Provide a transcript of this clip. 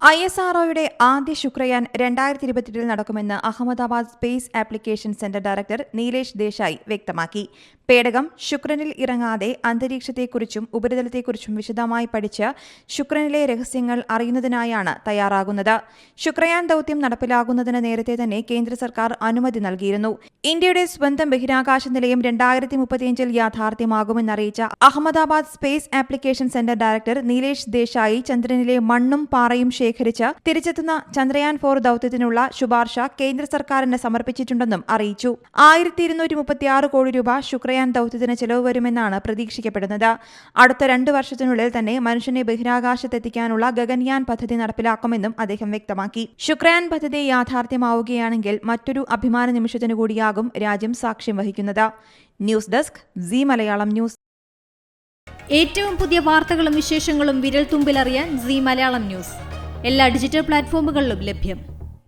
I S R ഒയുടെ ആദ്യ ശുക്രയാൻ രണ്ടായിരത്തി ഇരുപത്തിയെട്ടിൽ നടക്കുമെന്ന് Ahmedabad space application centre director Nilesh Desai വ്യക്തമാക്കി. പേടകം ശുക്രനിൽ ഇറങ്ങാതെ അന്തരീക്ഷത്തെക്കുറിച്ചും ഉപരിതലത്തെക്കുറിച്ചും വിശദമായി പഠിച്ച് ശുക്രനിലെ രഹസ്യങ്ങൾ അറിയുന്നതിനായാണ് തയ്യാറാകുന്നത്. ശുക്രയാൻ ദൌത്യം നടപ്പിലാകുന്നതിന് നേരത്തെ തന്നെ കേന്ദ്ര സർക്കാർ അനുമതി നൽകിയിരുന്നു. ഇന്ത്യയുടെ സ്വന്തം ബഹിരാകാശ നിലയം രണ്ടായിരത്തി മുപ്പത്തിയഞ്ചിൽ യാഥാർത്ഥ്യമാകുമെന്നറിയിച്ച Ahmedabad space application centre director Nilesh Desai ചന്ദ്രനിലെ മണ്ണും പാറയും ശേഖരിച്ച് തിരിച്ചെത്തുന്ന ചന്ദ്രയാൻ ഫോർ ദൌത്യത്തിനുള്ള ശുപാർശ കേന്ദ്ര സർക്കാരിന് സമർപ്പിച്ചിട്ടുണ്ടെന്നും അറിയിച്ചു. ആയിരത്തി കോടി രൂപ ശുക്രയാൻ ദൌത്യത്തിന് ചെലവ് വരുമെന്നാണ് പ്രതീക്ഷിക്കപ്പെടുന്നത്. അടുത്ത രണ്ട് വർഷത്തിനുള്ളിൽ തന്നെ മനുഷ്യനെ ബഹിരാകാശത്തെത്തിക്കാനുള്ള ഗഗൻയാൻ പദ്ധതി നടപ്പിലാക്കുമെന്നും അദ്ദേഹം വ്യക്തമാക്കി. ശുക്രയാൻ പദ്ധതി യാഥാർത്ഥ്യമാവുകയാണെങ്കിൽ മറ്റൊരു അഭിമാന നിമിഷത്തിനു കൂടിയാകും രാജ്യം സാക്ഷ്യം വഹിക്കുന്നത്. News desk C Malayalam news. ഏറ്റവും പുതിയ വാർത്തകളും വിശേഷങ്ങളും വിരൽ തുമ്പിലറിയാൻ സി മലയാളം ന്യൂസ്. എല്ലാ ഡിജിറ്റൽ പ്ലാറ്റ്ഫോമുകളിലും ലഭ്യം.